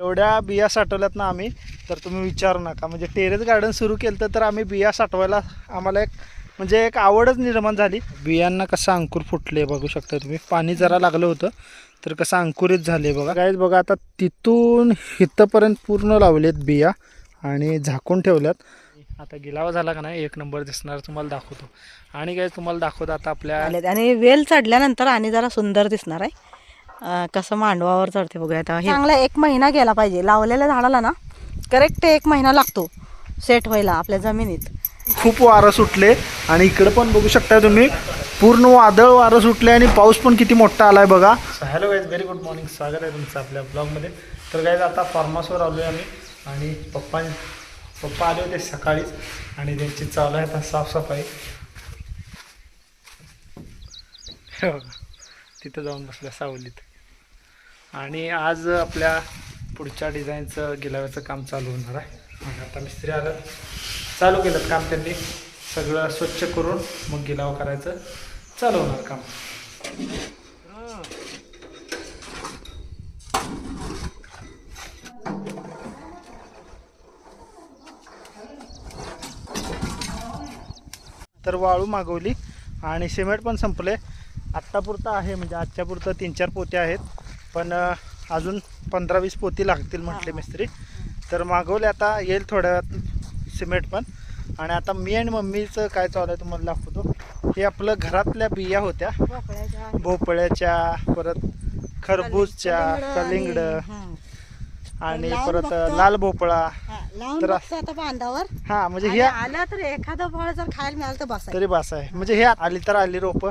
एवढ्या बिया साठवल्यात ना आम्ही तर तुम्ही विचारू नका. म्हणजे टेरेस गार्डन सुरू केलं तर आम्ही बिया साठवायला आम्हाला एक म्हणजे एक आवडच निर्माण झाली. बियांना कसं अंकुर फुटले बघू शकता तुम्ही. पाणी जरा लागलं होतं तर कसं अंकुरित झाले बघा. काय बघा आता तिथून इथंपर्यंत पूर्ण लावलेत बिया आणि झाकून ठेवल्यात. आता गिलावा झाला का नाही? एक नंबर दिसणार तुम्हाला दाखवतो. आणि काय तुम्हाला दाखवतो आता आपल्या आणि वेल चढल्यानंतर आणि जरा सुंदर दिसणार आहे. अं, कसं मांडवावर चढते बघूया आता. हे चांगला एक महिना गेला पाहिजे. लावलेल्या झाडाला ना करेक्ट एक महिना लागतो सेट व्हायला आपल्या जमिनीत. खूप वारं सुटले आणि इकडे पण बघू शकता तुम्ही पूर्ण वादळ वारं सुटले आणि पाऊस पण किती मोठा आलाय बघा. Hello guys very good morning स्वागत आहे तुमचं आपल्या ब्लॉगमध्ये तर गाईज आता फार्म हाऊसवर आलो आहे आम्ही आणि पप्पा पप्पा आले होते सकाळीच आणि त्यांची चालू आहे आता साफसफाई. हे बघा, तिथं जाऊन बसल्या सावलीत. आणि आज आपल्या पुढच्या डिझाईनचं गिलाव्याचं काम चालू होणार आहे. आणि आता मिस्त्री आलं चालू केलं काम त्यांनी. सगळं स्वच्छ करून मग गिलाव करायचं. चालू होणार काम. तर वाळू मागवली. आणि सिमेंट पण संपले. आत्तापुरतं आहे म्हणजे आजच्या पुरतं तीन चार पोते आहेत. पण अजून पंधरा वीस पोती लागतील म्हटले मिस्त्री. तर मागवले आता येईल थोड्या वेळात सिमेंट पण. आणि आता मी आणि मम्मीचं काय चालू आहे तुम्हाला दाखवतो. हे आपलं घरातल्या बिया होत्या. भोपळ्याच्या परत खरबूजच्या कलिंगड आणि परत. लाल भोपळा. तर- बांधावर. हा म्हणजे हे आलं तर एखादं फळ जर खायला मिळालं तर बस तरी बास आहे म्हणजे हे आली तर आली रोप.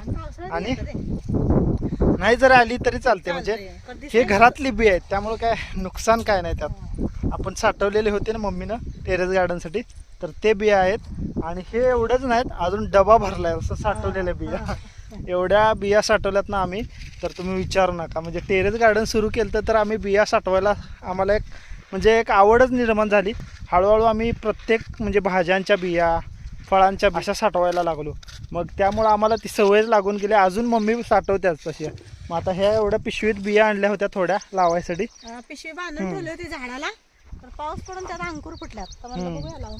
आणि नाही जर आली तरी चालते म्हणजे हे घरातली बी आहेत त्यामुळे काय नुकसान काय नाही त्यात. आपण साठवलेले होते ना मम्मीनं टेरेस गार्डनसाठी तर ते बिया आहेत. आणि हे एवढंच नाहीत अजून डबा भरलाय असं साठवलेल्या बिया. एवढ्या बिया साठवल्यात ना आम्ही तर तुम्ही विचारू नका. म्हणजे टेरेस गार्डन सुरू केलं तर आम्ही बिया साठवायला आम्हाला एक म्हणजे एक आवडच निर्माण झाली. हळूहळू आम्ही प्रत्येक म्हणजे भाज्यांच्या बिया फळांच्या अशा साठवायला लागलो. मग त्यामुळं आम्हाला ती सवयच लागून गेली. अजून मम्मी साठवत्याच तशी. मग आता ह्या एवढ्या पिशवीत बिया आणल्या होत्या थोड्या लावायसाठी. पिशवी बांधून ठेवली होती झाडाला. तर पाऊस पडून त्यात अंकुर फुटल्यात. तर म्हणलं हम्म. बघूया लावून.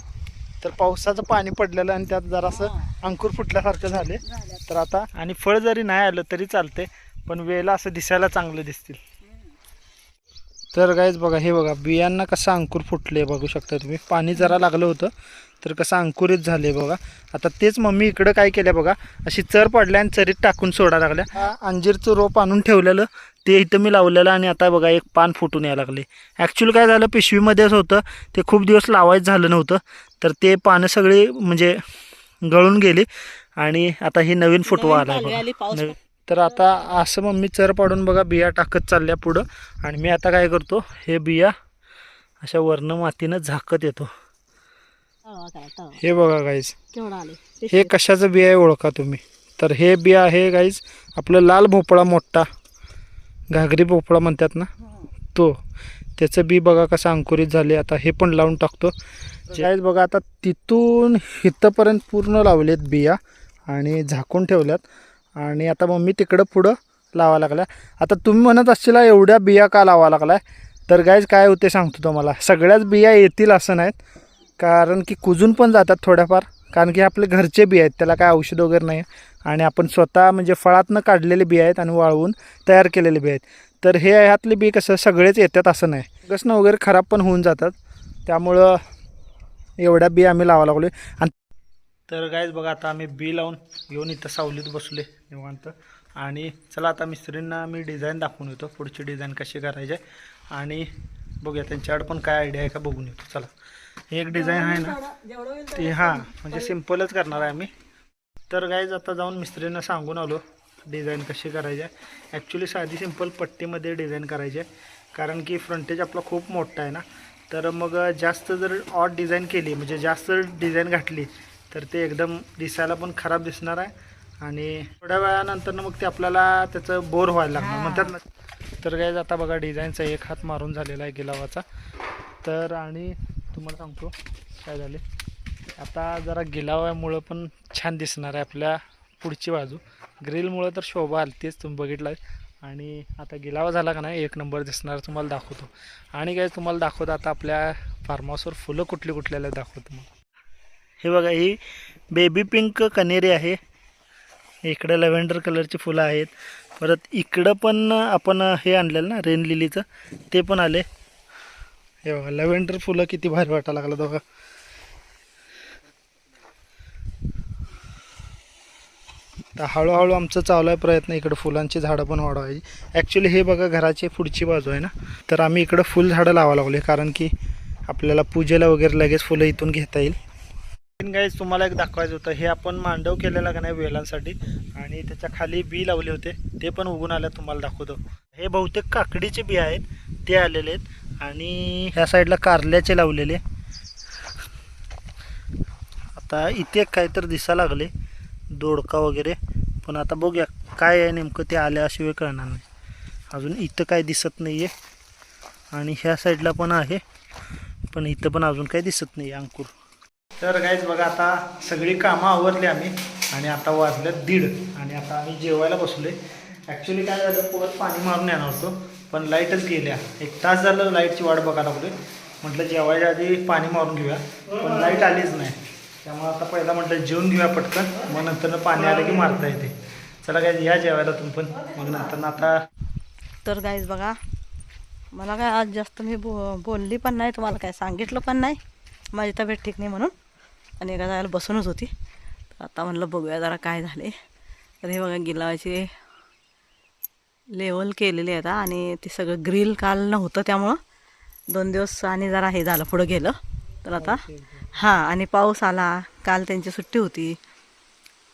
तर पावसाचं पाणी पडलेलं आणि त्यात जरासं अंकुर फुटल्यासारखं झाले. तर आता आणि फळ जरी नाही आलं तरी चालते पण वेळेला असं दिसायला चांगलं दिसतील. तर गाईज बघा हे बघा बियांना कसं अंकुर फुटले बघू शकता तुम्ही. पाणी जरा लागलं होतं तर कसं अंकुरित झाले बघा. आता तेच मम्मी इकडं काय केलं बघा अशी चर पडल्या आणि चरीत टाकून सोडा लागल्या. अंजीरचं रोप आणून ठेवलेलं ते इथं मी लावलेलं आणि आता बघा एक पान फुटून यायला लागले. ॲक्च्युली काय झालं पिशवीमध्येच होतं ते खूप दिवस लावायचं झालं नव्हतं तर ते पानं सगळी म्हणजे गळून गेली आणि आता ही नवीन फुटवा आला तर आता असं मम्मी चर पाडून बघा बिया टाकत चालल्या पुढं. आणि मी आता काय करतो हे बिया अशा वर्ण मातीनं झाकत येतो. हे बघा गाईज हे कशाचं बिया आहे ओळखा तुम्ही? तर हे बिया आहे गाईज आपलं लाल भोपळा मोठा. घागरी भोपळा म्हणतात ना? तो. त्याचं बी बघा कसं अंकुरित झाले. आता हे पण लावून टाकतो. गाईज बघा आता तिथून इथंपर्यंत पूर्ण लावलेत बिया आणि झाकून ठेवल्यात. आणि आता मम्मी तिकडं पुढं लावा लागल्या. आता तुम्ही म्हणत असशील एवढ्या बिया का लावा लागलाय? तर गाईज काय होते सांगतो तुम्हाला. सगळ्याच बिया येतील असं नाहीत. कारण की कुजून पण जातात थोड्याफार. कारण की आपले घरचे बिया आहेत त्याला काय औषध वगैरे नाही. आणि आपण स्वतः म्हणजे फळातनं काढलेले बिया आहेत आणि वाळवून तयार केलेले बिया आहेत. तर हे ह्यातले बी कसं सगळेच येतात असं नाही. कसं वगैरे खराब पण होऊन जातात. त्यामुळं एवढ्या बिया आम्ही लावा लागलो आणि तर गायच बघा आता आम्ही बी लावून येऊन इथं सावलीत बसले निवांत. आणि चला आता मिस्त्रींना मी डिझाईन दाखवून येतो पुढची डिझाईन कशी करायची आहे. आणि बघूया त्यांच्याकडे पण काय आयडिया आहे का बघून येतो. चला. हे एक डिझाईन आहे ना ते हां म्हणजे सिम्पलच करणार आहे आम्ही. तर गायज आता जाऊन मिस्त्रींना सांगून आलो डिझाईन कशी करायची आहे. ॲक्च्युली साधी सिंपल पट्टीमध्ये डिझाईन करायची आहे. कारण की फ्रंटेज आपला खूप मोठा आहे ना. तर मग जास्त जर ऑट डिझाईन केली म्हणजे जास्त डिझाईन घातली तर ते एकदम दिसायला पण खराब दिसणार आहे. आणि थोड्या वेळानंतर मग ते आपल्याला त्याचं बोर व्हायला लागणार. म्हणतात ना तर गाईज आता बघा डिझाईनचा एक हात मारून झालेला आहे गिलावाचा. तर आणि तुम्हाला सांगतो काय झाले. आता जरा गिलाव्यामुळं पण छान दिसणार आहे आपल्या पुढची बाजू. ग्रिलमुळं तर शोभा आली तेच तुम्ही बघितलं आणि आता गिलावा झाला का नाही एक नंबर दिसणार तुम्हाला दाखवतो. आणि काय तुम्हाला दाखवतो आता आपल्या फार्म हाऊसवर फुलं कुठली कुठल्याला दाखवतो मग. हे बघा ही बेबी पिंक कनेरी आहे. इकडं लव्हेंडर कलरची फुलं आहेत. परत इकडं पण आपण हे आणलेलं ना रेन लिलीचं ते पण आले. हे बघा लव्हेंडर फुलं किती भारी वाटायला लागलं बघा तर हळूहळू आमचं चालू आहे प्रयत्न इकडं फुलांची झाडं पण वाढवायची. ॲक्च्युली हे बघा घराची पुढची बाजू आहे ना. तर आम्ही इकडं फुलझाडं लावा लागलो कारण की आपल्याला पूजेला वगैरे लगेच फुलं इथून घेता येईल. गाईज तुम्हाला एक दाखवायचं होतं. हे आपण मांडव केलेला का नाही वेलांसाठी? आणि त्याच्याखाली बी लावले होते. ते पण उगून आलं तुम्हाला दाखवतो. हे बहुतेक काकडीचे बी आहेत. ते आलेले आहेत. आणि ह्या साईडला कारल्याचे लावलेले. आता इथे काहीतरी दिसा लागले. दोडका वगैरे. पण आता बघूया काय आहे नेमकं ते आल्याशिवाय कळणार नाही. अजून इथं काय दिसत नाही आहे आणि ह्या साईडला पण आहे. पण इथं पण अजून काही दिसत नाही आहे अंकुर. तर गाईज बघा आता सगळी कामं आवरली आम्ही आणि आता वाजलं दीड आणि आता आम्ही जेवायला बसलोय. ॲक्च्युली काय झालं परत पाणी मारून येणार होतो पण लाईटच गेल्या. एक तास झालं लाईटची वाट बघायला लागली म्हटलं जेवायच्या आधी पाणी मारून घेऊया पण लाइट आलीच नाही. त्यामुळे आता पहिला म्हटलं जेवून घेऊया पटकन मग नंतर पाणी आलं की मारता येते. चला काय या जेवायला तुम्ही पण. मग नंतर आता तर गाईज बघा. मला काय आज जास्त मी बो बोलली पण नाही तुम्हाला काय सांगितलं पण नाही. माझी तब्येत ठीक नाही म्हणून. आणि एका जायला बसूनच होती. तर आता म्हणलं बघूया जरा काय झाले. तर हे बघा गिलावाचे लेवल केलेले आहेत. आणि ते सगळं ग्रिल काल नव्हतं त्यामुळं दोन दिवस आणि जरा हे झालं पुढं गेलं. तर आता हां आणि पाऊस आला. काल त्यांची सुट्टी होती.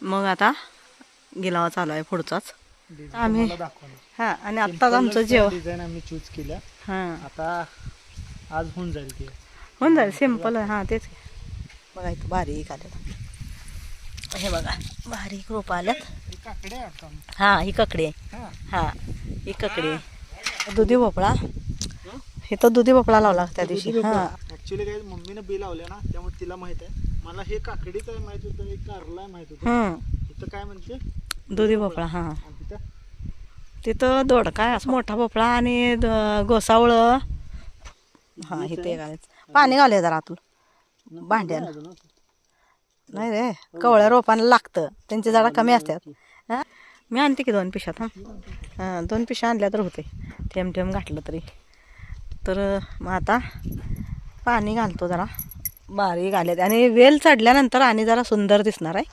मग आता गिलावा चालू आहे पुढचाच. आम्ही हां आणि आत्ताच आमचं जेवण. डिझाईन आम्ही चूज केल्या. हां. आता आज होऊन जाईल होऊन जाईल सिंपल आहे. हां तेच. बघा इथं बारीक आलेलं. हे बघा बारीक रोप आल्यात हां ही ककडी आहे. हां. हां ककडी दुधी भोपळा. हे तर दुधी भोपळा लावला त्या दिवशी. हां. ऍक्च्युली काय मम्मीनं बी लावले ना त्यामुळे तिला माहीत आहे. मला हे काकडीच माहीत होतं हे कारला माहीत होतं. हं. इथं काय म्हणते? दुधी भोपळा हां. तिथं? दोडका असं मोठा भोपळा आणि गोसावळं. हां इथे पाणी घालूया जरा आतून. भांड्याला नाही रे कवळ्या रोपांना लागतं. त्यांची झाडं कमी असतात. हां? मी आणते की दोन पिशात हां दोन पिशा आणल्या तर होते. थेंब थेंब घातलं तरी. तर मग आता पाणी घालतो जरा. बारीक आले आणि वेल चढल्यानंतर आणि जरा सुंदर दिसणार आहे.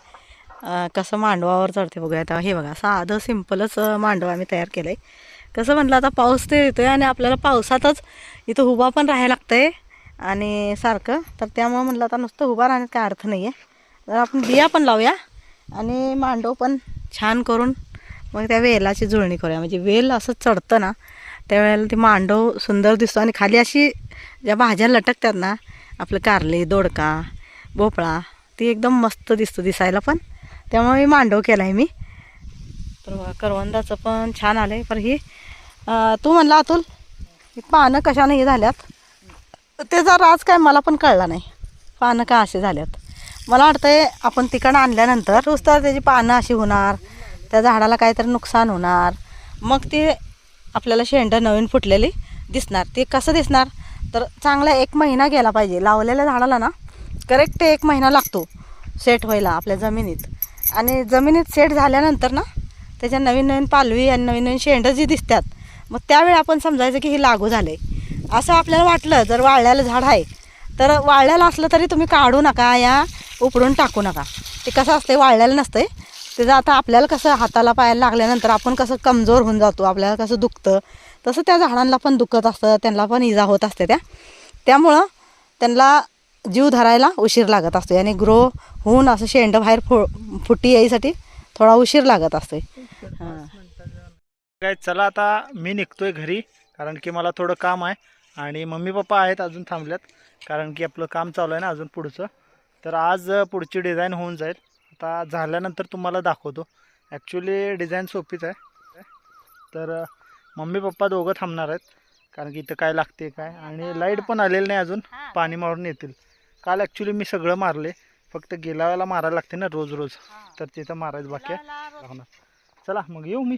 कसं मांडवावर चढते बघूया आता हे बघा साधं सिम्पलच मांडव आम्ही तयार केलं आहे कसं म्हटलं आता पाऊस ते येतोय आणि आपल्याला पावसातच इथं उभा पण राहायला लागतंय. आणि सारखं. तर त्यामुळं म्हटलं आता नुसतं उभा राहण्यात काय अर्थ नाही आहे तर आपण बिया पण लावूया आणि मांडव पण छान करून मग त्या वेलाची जुळणी करूया. म्हणजे वेल असं चढतं ना त्यावेळेला ती मांडव सुंदर दिसतो. आणि खाली अशी ज्या भाज्या लटकतात ना आपलं कारले दोडका भोपळा ती एकदम मस्त दिसतो दिसायला पण. त्यामुळे मी मांडव केला आहे मी. तर करवंदाचं पण छान आलं आहे पण ही तू म्हणला अतुल ही पानं कशाने हे झाल्यात? तर त्याचा राज काय मला पण कळला नाही. पानं का असे झाल्यात. मला वाटतंय आपण तिकडं आणल्यानंतर नुसतं त्याची पानं अशी होणार त्या झाडाला काहीतरी नुकसान होणार. मग ते आपल्याला शेंडं नवीन फुटलेली दिसणार. ते कसं दिसणार? तर चांगला एक महिना गेला पाहिजे. लावलेल्या झाडाला ना करेक्ट एक महिना लागतो सेट व्हायला आपल्या जमिनीत. आणि जमिनीत सेट झाल्यानंतर ना त्याच्या नवीन नवीन पालवी आणि नवीन नवीन शेंडं जी दिसतात मग त्यावेळी आपण समजायचं की हे लागू झाले असं आपल्याला वाटलं जर वाळल्याला झाड आहे तर वाळल्याला असलं तरी तुम्ही काढू नका या उपडून टाकू नका. ते कसं असते वाळलेलं नसतंय. त्याचं आता आपल्याला कसं हाताला पायाला लागल्यानंतर आपण कसं कमजोर होऊन जातो आपल्याला कसं दुखतं तसं त्या झाडांना पण दुखत असतं त्यांना पण इजा होत असते त्या. त्यामुळं त्यांना जीव धरायला उशीर लागत असतो आणि ग्रो होऊन असं शेंड बाहेर फु फुटी यायसाठी थोडा उशीर लागत असतो काय चला आता मी निघतोय घरी कारण की मला थोडं काम आहे. आणि मम्मी पप्पा आहेत अजून थांबल्यात कारण की आपलं काम चालू आहे ना अजून पुढचं. तर आज पुढची डिझाईन होऊन जाईल. आता झाल्यानंतर तुम्हाला दाखवतो. ॲक्च्युली डिझाईन सोपीच आहे. तर मम्मी पप्पा दोघं थांबणार आहेत कारण की इथं काय लागते काय. आणि लाइट पण आलेली नाही अजून पाणी मारून येतील. काल ॲक्च्युली मी सगळं मारले. फक्त गेल्या वेळेला मारायला लागते ना रोज रोज. तर तिथं मारायचं बाकी आहे. लागणार चला मग येऊ मी.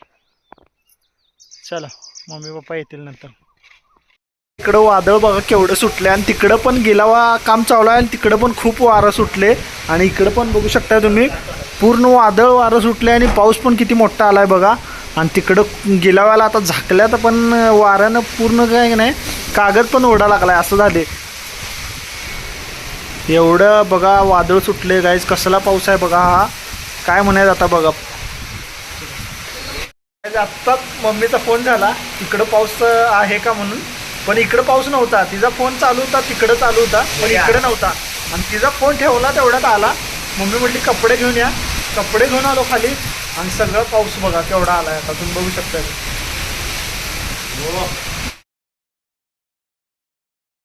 चला मम्मी पप्पा येतील नंतर. इकडं वादळ बघा केवढं सुटलं आणि तिकडं पण गेलावा काम चालू आहे आणि तिकडं पण खूप वारं सुटले. आणि इकडं पण बघू शकता तुम्ही पूर्ण वादळ वारं सुटले आणि पाऊस पण किती मोठा आला आहे बघा. आणि तिकडं गिलाव्याला आता झाकल्यात पण वाऱ्यानं पूर्ण काय नाही कागद पण ओढा आहे असं झाले एवढं बघा वादळ सुटले गाईज कसला पाऊस आहे बघा हा. काय म्हणायचं आता बघा. आत्ताच मम्मीचा फोन झाला. इकडं पाऊस आहे का म्हणून? पण इकडं पाऊस नव्हता. तिचा फोन चालू होता तिकडं चालू होता पण इकडं नव्हता. आणि तिचा फोन ठेवला तेवढ्यात आला. मम्मी म्हटली कपडे घेऊन या. कपडे घेऊन आलो खाली. आणि सगळं पाऊस बघा केवढा आलाय. आता तुम्ही बघू शकता